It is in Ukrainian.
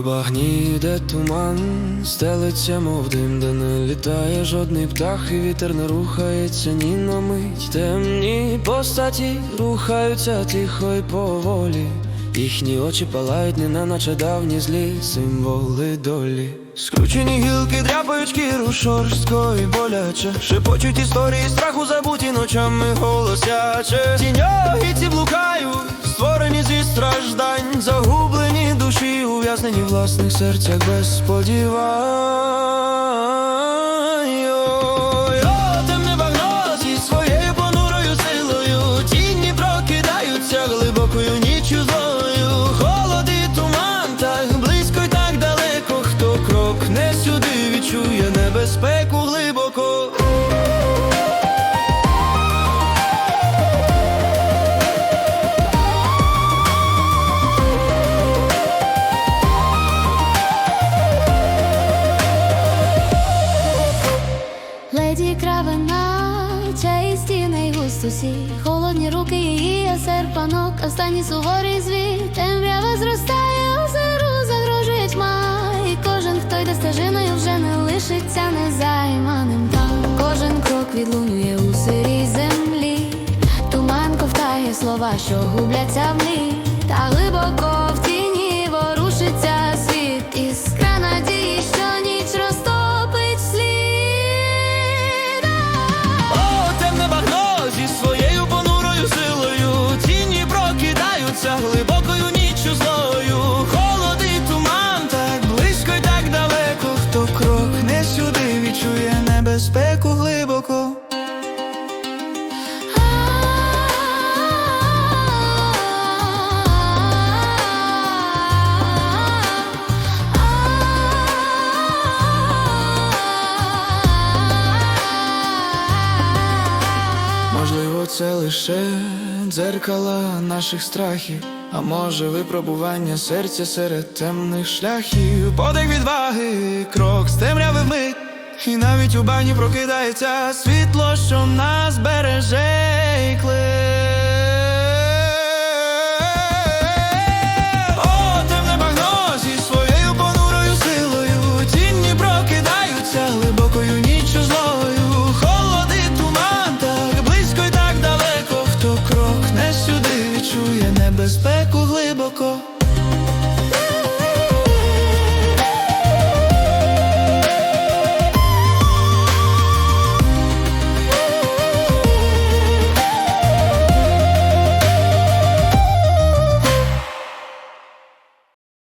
Дні, де туман стелиться, мов дим, де не літає жодний птах, і вітер не рухається ні на мить. Темні постаті рухаються тихо й поволі. Їхні очі палають, не наче давні злі символи долі. Скручені гілки дряпають шкіру шорстко і боляче Шепочуть історії страху забуті ночами голосяче Тіньогіці блукають, створені душі, ув'язнені в власних серцях без сподівань. Своєю понурою силою, тіні прокидаються глибокою злою. Холод і туман так близько й так далеко. Хто крок не сюди відчує небезпеку глибоко. Стіни холодні руки її, серпанок, останній суворий звір, темрява зростає, озеру загрожує тьма, і кожен, хто йде стежиною, вже не лишиться незайманим там. Кожен крок відлунює у сирій землі, туман ковтає слова, що губляться в млі, та глибоко глибокою ніччю злою. Холод і туман так близько й так далеко. Хто крок не сюди відчує небезпеку глибоко. Можливо, це лише дзеркала наших страхів, а може випробування серця серед темних шляхів, подих відваги, крок з темряви мить, і навіть у бані прокидається світло, що нас береже і кле.